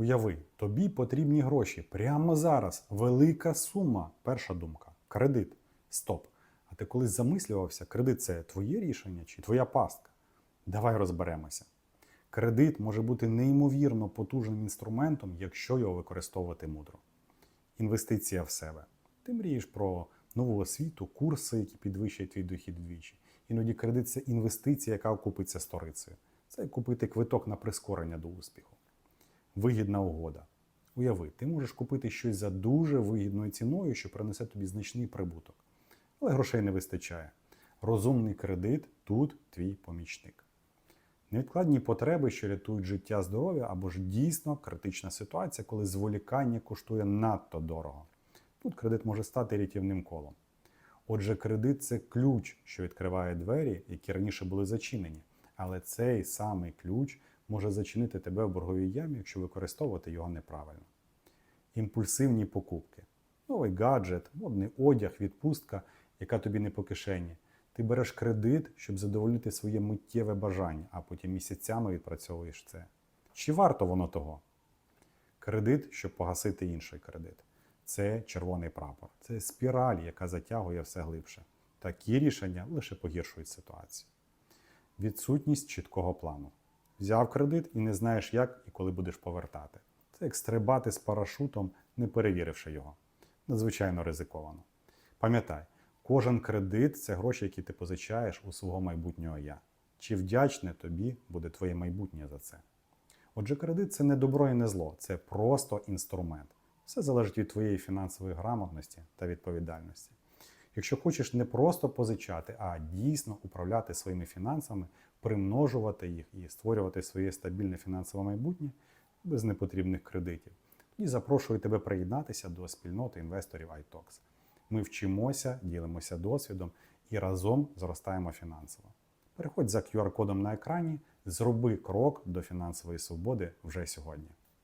Уяви, тобі потрібні гроші прямо зараз. Велика сума. Перша думка. Кредит. Стоп. А ти колись замислювався, кредит це твоє рішення чи твоя пастка? Давай розберемося. Кредит може бути неймовірно потужним інструментом, якщо його використовувати мудро. Інвестиція в себе. Ти мрієш про нову освіту, курси, які підвищать твій дохід вдвічі. Іноді кредит це інвестиція, яка окупиться сторицею. Це купити квиток на прискорення до успіху. Вигідна угода. Уяви, ти можеш купити щось за дуже вигідною ціною, що принесе тобі значний прибуток. Але грошей не вистачає. Розумний кредит тут твій помічник. Невідкладні потреби, що рятують життя здоров'я, або ж дійсно критична ситуація, коли зволікання коштує надто дорого. Тут кредит може стати рятівним колом. Отже, кредит це ключ, що відкриває двері, які раніше були зачинені. Але цей самий ключ може зачинити тебе в борговій ямі, якщо використовувати його неправильно. Імпульсивні покупки. Новий гаджет, модний одяг, відпустка, яка тобі не по кишені. Ти береш кредит, щоб задовольнити своє миттєве бажання, а потім місяцями відпрацьовуєш це. Чи варто воно того? Кредит, щоб погасити інший кредит. Це червоний прапор. Це спіраль, яка затягує все глибше. Такі рішення лише погіршують ситуацію. Відсутність чіткого плану. Взяв кредит і не знаєш, як і коли будеш повертати. Це як стрибати з парашутом, не перевіривши його. Надзвичайно ризиковано. Пам'ятай, кожен кредит це гроші, які ти позичаєш у свого майбутнього я. Чи вдячне тобі буде твоє майбутнє за це? Отже, кредит це не добро і не зло, це просто інструмент. Все залежить від твоєї фінансової грамотності та відповідальності. Якщо хочеш не просто позичати, а дійсно управляти своїми фінансами, примножувати їх і створювати своє стабільне фінансове майбутнє без непотрібних кредитів, тоді запрошую тебе приєднатися до спільноти інвесторів iTalks. Ми вчимося, ділимося досвідом і разом зростаємо фінансово. Переходь за QR-кодом на екрані, зроби крок до фінансової свободи вже сьогодні.